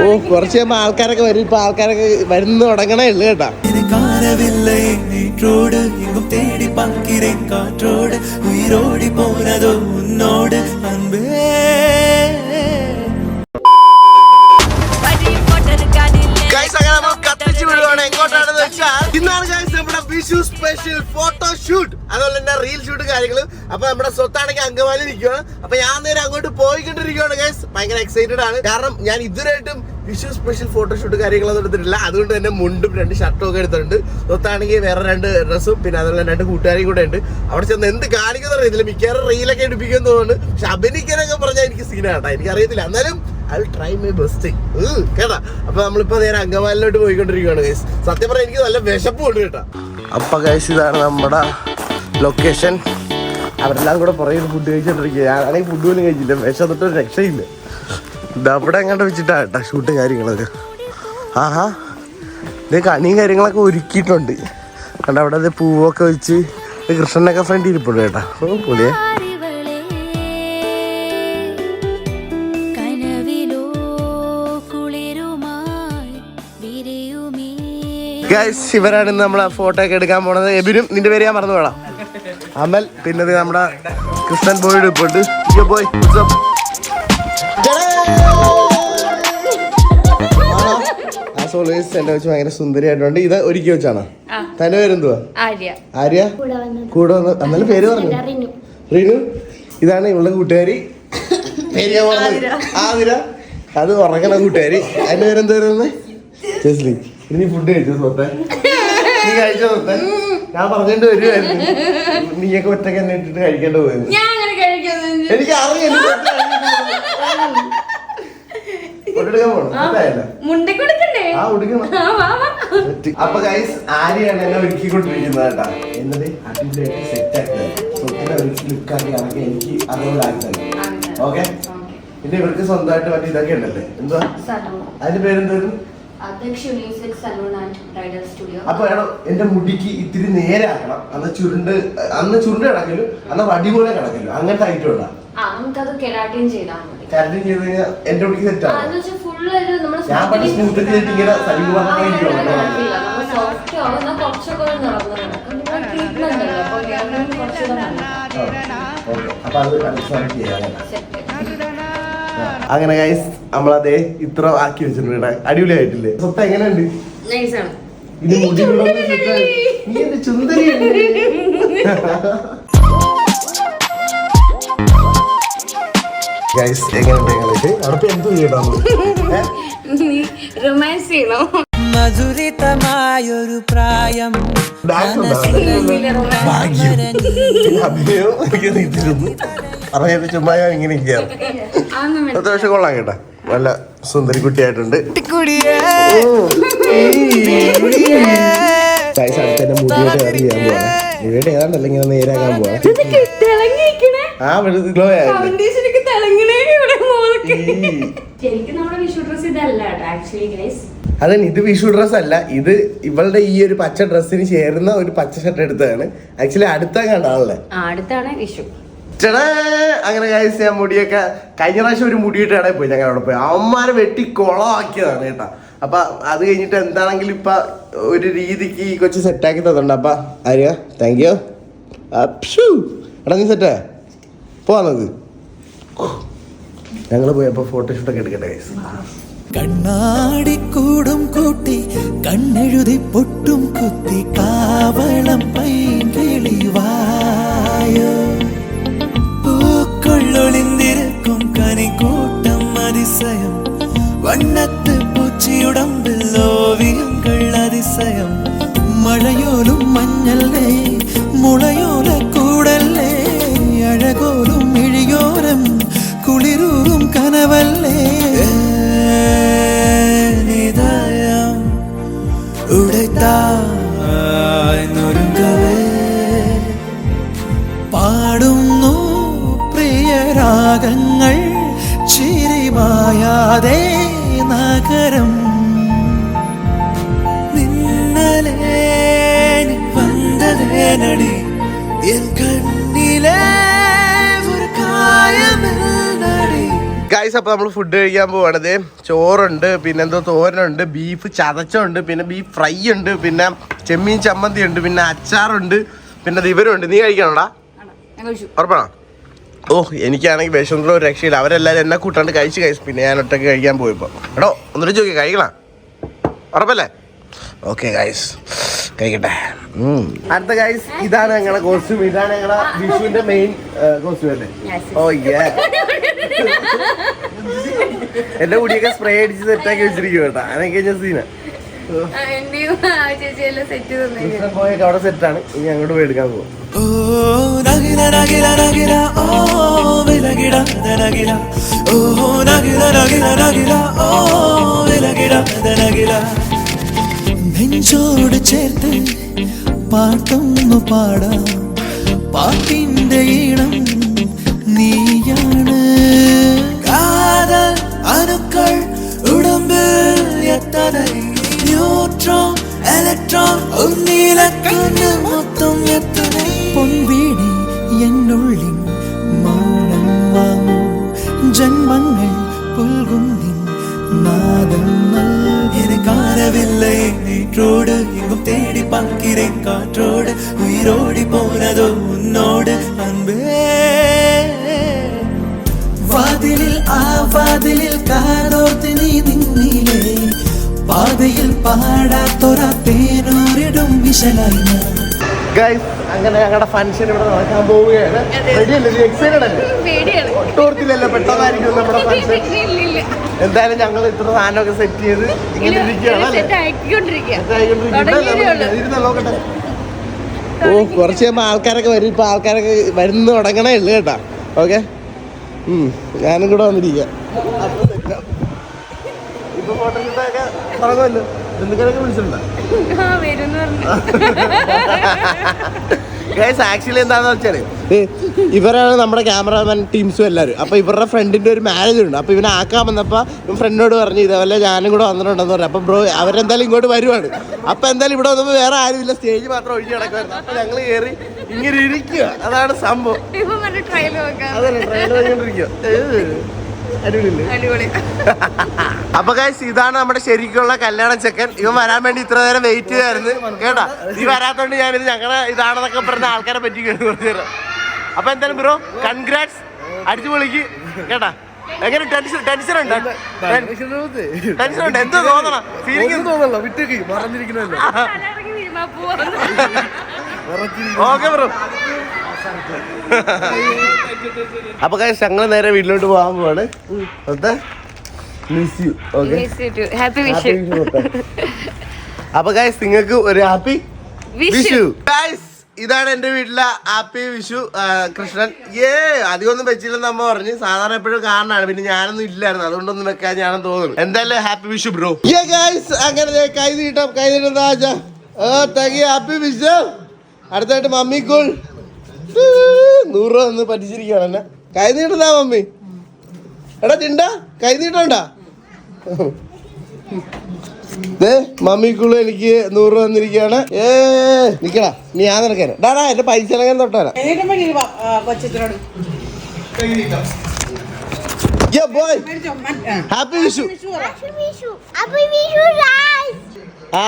ഓ കുറച്ച് കഴിയുമ്പോ ആൾക്കാരൊക്കെ വരും ഇപ്പൊ ആൾക്കാരൊക്കെ വരുന്ന തുടങ്ങണേ ഉള്ളു കേട്ടാ காணவில்லை நீற்றோடு எங்கும் தேடி பார்க்கிறேன் காற்றோடு உயிரோடி போனதோ உன்னோடு அன்பே അപ്പൊ നമ്മുടെ സ്വത്താണെങ്കിൽ അങ്കമാലി നിൽക്കുകയാണ് അപ്പൊ ഞാൻ നേരെ അങ്ങോട്ട് പോയിക്കൊണ്ടിരിക്കുകയാണ് ഗൈസ് ഭയങ്കര എക്സൈറ്റഡ് ആണ്. കാരണം ഞാൻ ഇതുവരെയായിട്ടും വിഷു സ്പെഷ്യൽ ഫോട്ടോഷൂട്ട് കാര്യങ്ങളൊന്നും എടുത്തിട്ടില്ല. അതുകൊണ്ട് തന്നെ മുണ്ടും രണ്ട് ഷർട്ടും ഒക്കെ എടുത്തിട്ടുണ്ട്. സ്വത്താണെങ്കിൽ വേറെ രണ്ട് ഡ്രസ്സും പിന്നെ അതുപോലെ രണ്ട് കൂട്ടുകാരും കൂടെ ഉണ്ട്. അവിടെ ചെന്ന് എന്ത് കാണിക്കുന്ന അറിയത്തില്ല. മിക്കവാറും റീലൊക്കെ എടുപ്പിക്കുന്ന തോന്നുന്നു. പക്ഷെ അഭിനയിക്കാനൊക്കെ പറഞ്ഞാൽ എനിക്ക് സീനാട്ടാ എനിക്ക് അറിയത്തില്ല എന്നാലും ഐ ട്രൈ മൈ ബെസ്റ്റ് കേട്ടാ. അപ്പൊ നമ്മളിപ്പോ നേരെ അങ്കമാലിലോട്ട് പോയിക്കൊണ്ടിരിക്കുകയാണ് ഗൈസ് സത്യം പറഞ്ഞാൽ എനിക്ക് നല്ല വിശപ്പ് കൊണ്ട് കേട്ടാ. അപ്പൊ ഗൈസ് ഇതാണ് നമ്മുടെ ലൊക്കേഷൻ അവരെല്ലാം കൂടെ പുറകെ ഫുഡ് കഴിച്ചോണ്ടിരിക്കുക ഞാനാണെങ്കിൽ ഫുഡ് പോലും കഴിച്ചില്ല. വിഷം ഒരു രക്ഷയില്ല. ഇതവിടെ അവിടെ എങ്ങോട്ട് വെച്ചിട്ടാ കേട്ടാ ഷൂട്ട് കാര്യങ്ങളൊക്കെ. ആഹാ. ഇത് കണിയും കാര്യങ്ങളൊക്കെ ഒരുക്കിയിട്ടുണ്ട്. കണ്ട അവിടെ അത് പൂവൊക്കെ വെച്ച് കൃഷ്ണനൊക്കെ ഫ്രണ്ട് ഇരിപ്പുണ്ട് കേട്ടാ. ഓ വിരിയുമീ. ഗൈസ് ഇവരാണ് നമ്മൾ ആ ഫോട്ടോ ഒക്കെ എടുക്കാൻ പോണത്. എബിനും നിന്റെ പേര് ഞാൻ മറന്നു വേണം അമൽ പിന്നെ നമ്മുടെ ക്രിസ്ത്യൻ ബോയുടെ ഇപ്പൊ ഉണ്ട് ബോയ് എന്റെ വെച്ച് ഭയങ്കര സുന്ദരിയായിട്ടുണ്ട്. ഇത് ഒരുക്കി വെച്ചാണ്? തന്റെ പേരെന്തുവാ? ആര്യ. ആര്യ? കൂടെ വന്ന് എന്നാലും പേര് പറഞ്ഞു? റീനു. ഇതാണ് ഇവളുടെ കൂട്ടുകാരി. പേര് ഞാൻ പറഞ്ഞു ആതിര. അത് ഉറങ്ങണ കൂട്ടുകാരി. അതിന്റെ പേരെന്തായിരുന്നു? ജസ്ലി. ഇനി ഫുഡ് കഴിച്ചോ സ്വത്തെ? നീ കഴിച്ചോ സ്വത്തെ? ഞാൻ പറഞ്ഞിട്ട് വരുമായിരുന്നു നീയൊക്കെ ഒറ്റയ്ക്ക് എന്നെ ഇട്ടിട്ട് കഴിക്കേണ്ട പോയത് ഞാൻ അങ്ങനെ കഴിക്കുന്നു എനിക്ക് അറിയാം. അപ്പൊ ഗൈസ് ആരെയാണ് എന്നെ ഒരുക്കിക്കൊണ്ടിരിക്കുന്നത് കേട്ടാ. എന്നത് അടിപൊളിയായിട്ട് സെറ്റ് ആക്കുന്നത് സ്വത്തിനെ ഒരുക്കി ലുക്കാക്കിയാണെങ്കിൽ എനിക്ക് അതുപോലെ ആക്കി തന്നെ ഓക്കെ പിന്നെ ഇവർക്ക് സ്വന്തമായിട്ട് മറ്റേ ഇതൊക്കെ ഉണ്ടല്ലേ? എന്തുവാ? അതിന്റെ പേരെന്തായിരുന്നു അപ്പൊ എടോ എന്റെ മുടിക്ക് ഇത്തിരി നേരാക്കണം. അന്ന് ചുരുണ്ട് അന്ന് ചുരുണ്ട് കിടക്കലും അന്ന് വടി പോലെ കിടക്കലും. അങ്ങനത്തെ ഐറ്റം ഉണ്ടാ? ആ നമുക്കത് കെരാട്ടിൻ ചെയ്താൽ മതി. കരണ്ടും ചെയ്ത് കഴിഞ്ഞാൽ എന്റെ മുടിക്ക് ഞാൻ പണ്ട് ചെയ്തിട്ട് ഇങ്ങനെ അപ്പൊ അത് മനസ്സിലാക്കി ചെയ്യാം Set. അങ്ങനെ ഗൈസ് നമ്മളതേ ഇത്ര ആക്കി വെച്ചിട്ടുണ്ട് ഇവിടെ. അടിപൊളിയായിട്ടില്ലേ? സ്വത്ത് എങ്ങനെയുണ്ട്? സെറ്റ് നീ എന്റെ ഗൈസ് എങ്ങനെയുണ്ട് ഞങ്ങൾക്ക് അവിടെ എന്ത് ചെയ്യണം നീ റൊമാൻസ് ചെയ്യണോ? മധുരിതമായൊരു പ്രായം. അറിയാതെ ചുമ്മാ ഞാൻ ഇങ്ങനെ. അത്യാവശ്യം കൊള്ളാം കേട്ടാ. നല്ല സുന്ദരി കുട്ടിയായിട്ടുണ്ട് കുടിയേ ഗൈസ് അടുത്ത മുടിയോട്ട് കയറി ചെയ്യാൻ പോവാ മുടിയോട്ട് ഏതാണ്ടല്ല ഇങ്ങനെ നേരാക്കാൻ പോവാ. ആ ഗ്ലോ ആയിരുന്നു ശരിക്കും നമ്മുടെ വിഷു ഡ്രസ് ഇതല്ല ആക്ച്വലി ഗൈസ് ഇത് വിഷു ഡ്രസ് അല്ല. ഇത് ഇവളുടെ ഈ ഒരു പച്ച ഡ്രസ്സിന് ചേരുന്ന ഒരു പച്ച ഷർട്ട് എടുത്തതാണ്. ആക്ച്വലി അടുത്ത കണ്ടാണല്ലേ അടുത്താണ് വിഷു. അങ്ങനെ guys ഞാൻ മുടിയൊക്കെ കഴിഞ്ഞ പ്രാവശ്യം ഒരു മുടിയിട്ട് ഇടയിൽ പോയി ഞങ്ങൾ അവിടെ പോയി. അവന്മാരെ വെട്ടി കുളമാക്കിയതാണ് കേട്ടാ. അപ്പൊ അത് കഴിഞ്ഞിട്ട് എന്താണെങ്കിലും ഇപ്പൊ ഒരു രീതിക്ക് ഈ കൊച്ചു സെറ്റാക്കി തന്നിട്ടുണ്ട്. അപ്പൊ ആര്യ താങ്ക് യു എടാ നീ സെറ്റാ പോവാ നമുക്ക്. ഞങ്ങൾ പോയപ്പോ ഫോട്ടോഷൂട്ടൊക്കെ എടുക്കട്ടെ ഗൈസ് കണ്ണാടിക്കൂടും കൂട്ടി കണ്ണെഴുതി പൊട്ടും കുത്തി കാവളം പ്രിയരാഗങ്ങൾ ചിരിമായാതെ നഗരം നിന്നലേ വന്നതേനടി. വന്നതേ നടി എൻ കണ്ണിലെ ഒരു ഗൈസ് അപ്പോൾ നമ്മൾ ഫുഡ് കഴിക്കാൻ പോവാണത് ചോറുണ്ട് പിന്നെ എന്തോ തോരനുണ്ട് ബീഫ് ചതച്ചുണ്ട് പിന്നെ ബീഫ് ഫ്രൈ ഉണ്ട് പിന്നെ ചെമ്മീൻ ചമ്മന്തി ഉണ്ട് പിന്നെ അച്ചാറുണ്ട് പിന്നെ ഇവരുണ്ട്. നീ കഴിക്കണോടാ? ഉറപ്പാണോ? ഓ എനിക്കാണെങ്കിൽ വിഷമത്തിലോ ഒരു രക്ഷയില്ല. അവരെല്ലാവരും എന്നെ കൂട്ടാണ്ട് കഴിച്ച് കഴിച്ചു പിന്നെ ഞാൻ ഒറ്റയ്ക്ക് കഴിക്കാൻ പോയപ്പോൾ എടോ ഒന്നിട്ട് ചോദിക്കാം കഴിക്കണം? ഉറപ്പല്ലേ? ഓക്കെ ഗൈസ് കഴിക്കട്ടെ. അടുത്ത ഗൈസ് ഇതാണ് ഞങ്ങളുടെ കോസ്റ്റ്യൂം ഇതാണ് ഞങ്ങളുടെ വിഷുവിന്റെ മെയിൻ കോസ്റ്റ്യൂം അല്ലേ. ഓ യേ എന്റെ മുടിയൊക്കെ സ്പ്രേ അടിച്ച് സെറ്റാക്കി വെച്ചിരിക്കും കേട്ടോ. അതൊക്കെ കഴിഞ്ഞ സീന എന്റെയും ചേച്ചിയെല്ലാം സെറ്റ് തന്നെ കൃഷ്ണൻ പോയൊക്കെ അവിടെ സെറ്റാണ് ഇനി അങ്ങോട്ട് പോയി എടുക്കാൻ പോകും ഓ നഗില നഗില നഗില ഓ വിലകിടാത നഗില ഓ നഗില നഗില നഗില ഓ വിലകിടാത നഗില നെഞ്ചോട് ചേർത്ത് പാട്ടൊന്നു പാടാം. പാട്ടിന്റെ ഈണം നീയാണ്. കാതൽ അണുക്കൾ ഉടമ്പിൽ എത്തனை ന്യൂട്രോൺ என்றால் ஒரு நீல கண்ணு மொத்தம் எத்தனை? பொன்வீடு என்னுள்ளின் மௌனம் வாங்கும். ஜென்மங்கள் புல்குந்தின் நாதம் காணவில்லை நீற்றோடு எங்கும் தேடி பார்க்கிறேன். ആ വാതിലിൽ കാതോർത്ത് നീ നിന്നിലേ പാതയിൽ പാടാത്തൊര തേനൂരിടും വിശലായി ഗൈസ് അങ്ങനെ ഞങ്ങളുടെ ഫംഗ്ഷൻ ഇവിടെ നടക്കാൻ പോവുകയാണ്. റെഡിയല്ലേ എക്സൈറ്റഡ് അല്ലേ? ഒട്ടോർത്തില്ലല്ലോ പെട്ടെന്നായിരിക്കും നമ്മുടെ ഫംഗ്ഷൻ എന്തായാലും ഞങ്ങൾ ഇത്ര സാധനമൊക്കെ സെറ്റ് ചെയ്ത് ഇങ്ങനെ ഇരിക്കുകയാണ്. ഇരുന്ന് നോക്കട്ടെ. ഓ കുറച്ച് കഴിയുമ്പോൾ ആൾക്കാരൊക്കെ വരും. ഇപ്പൊ ആൾക്കാരൊക്കെ വരുന്ന തുടങ്ങണേ ഉള്ളു കേട്ടാ. ഓക്കെ ഞാനും കൂടെ വന്നിരിക്കാം. ഇപ്പൊ തുടങ്ങുമല്ലോ വിളിച്ചിട്ടുണ്ടോ? ആക്ച്വലി വെച്ചാൽ ഇവരാണ് നമ്മുടെ ക്യാമറാമാൻ ടീംസും എല്ലാവരും. അപ്പൊ ഇവരുടെ ഫ്രണ്ടിന്റെ ഒരു മാരേജ് ഉണ്ട്. അപ്പൊ ഇവനെ ആക്കാൻ വന്നപ്പോ ഇവൻ ഫ്രണ്ടിനോട് പറഞ്ഞു ഇതേപോലെ ഞാനും കൂടെ വന്നിട്ടുണ്ടെന്ന് പറഞ്ഞു. അപ്പൊ ബ്രോ അവരെന്തായാലും ഇങ്ങോട്ട് വരുവാണ്. അപ്പൊ എന്തായാലും ഇവിടെ വന്നപ്പോ വേറെ ഇല്ല സ്റ്റേജ് മാത്രം ഒഴിഞ്ഞു കിടക്കുമായിരുന്നു അപ്പൊ ഞങ്ങൾ കയറി ഇങ്ങനെ ഇരിക്കുക അതാണ് സംഭവം. അതല്ലേ ട്രയൽ നോക്കാം അപ്പൊ ഗൈസ് ഇതാണ് നമ്മുടെ ശരിക്കുള്ള കല്യാണ ചെക്കൻ. ഇവൻ വരാൻ വേണ്ടി ഇത്ര നേരം വെയിറ്റ് ചെയ്തായിരുന്നു കേട്ടാ? നീ വരാത്തോണ്ട് ഞാനിത് ഞങ്ങളെ ഇതാണെന്നൊക്കെ പറഞ്ഞ ആൾക്കാരെ പറ്റി കേട്ടു അപ്പൊ എന്തായാലും ബ്രോ കൺഗ്രാറ്റ്സ് അടിച്ചു പൊളിക്ക് കേട്ടാ? എങ്ങനെ ടെൻഷൻ ടെൻഷൻ ഉണ്ട്? ടെൻഷൻ ഉണ്ട്. എന്ത് തോന്നണം? ഫീലിംഗ് തോന്നല്ലോ വിട്ടേക്ക് മറന്നിരിക്കണല്ലോ ഓക്കെ ബ്രോ അപ്പൊ ഗൈസ് ഞങ്ങൾ നേരെ വീട്ടിലോട്ട് പോകാൻ പോവാണ്. Miss you okay happy Vishu അപ്പൊ ഗൈസ് നിങ്ങൾക്ക് ഒരു ഹാപ്പി വിഷു ഗായ്സ് ഗൈസ് ഇതാണ് എന്റെ വീട്ടിലെ ഹാപ്പി വിഷു കൃഷ്ണൻ. ഏ അധികമൊന്നും വെച്ചില്ലെന്ന് അമ്മ പറഞ്ഞു. സാധാരണ എപ്പോഴും കാണാനാണ് പിന്നെ ഞാനൊന്നും ഇല്ലായിരുന്നു. അതുകൊണ്ടൊന്നും വെക്കാൻ ഞാനും തോന്നുന്നു. എന്തായാലും ഹാപ്പി വിഷു ബ്രോ ഗൈസ് അങ്ങനെ ദേ കൈ നീട്ടാം കൈ നീട്ടാം താജ ഹാപ്പി വിഷു അടുത്തായിട്ട് മമ്മി കൂൾ നൂറ് രൂപ ഒന്ന് പറ്റിച്ചിരിക്കുകയാണ് എന്നെ. കൈ നീട്ടുന്നാ മമ്മി. എടാ ചിണ്ട കൈ നീട്ടണ്ടാ. ദേ മമ്മിക്കുള്ളു എനിക്ക് നൂറ് രൂപ വന്നിരിക്കുകയാണ്. ഏ നിക്കടാ നീ ഞാൻ നിനക്കാണ് ഡാടാ എന്റെ പൈസ തൊട്ടാരാ. കൊച്ചിനോട്. Boy. Happy Vishu Happy Vishu! Happy ആ.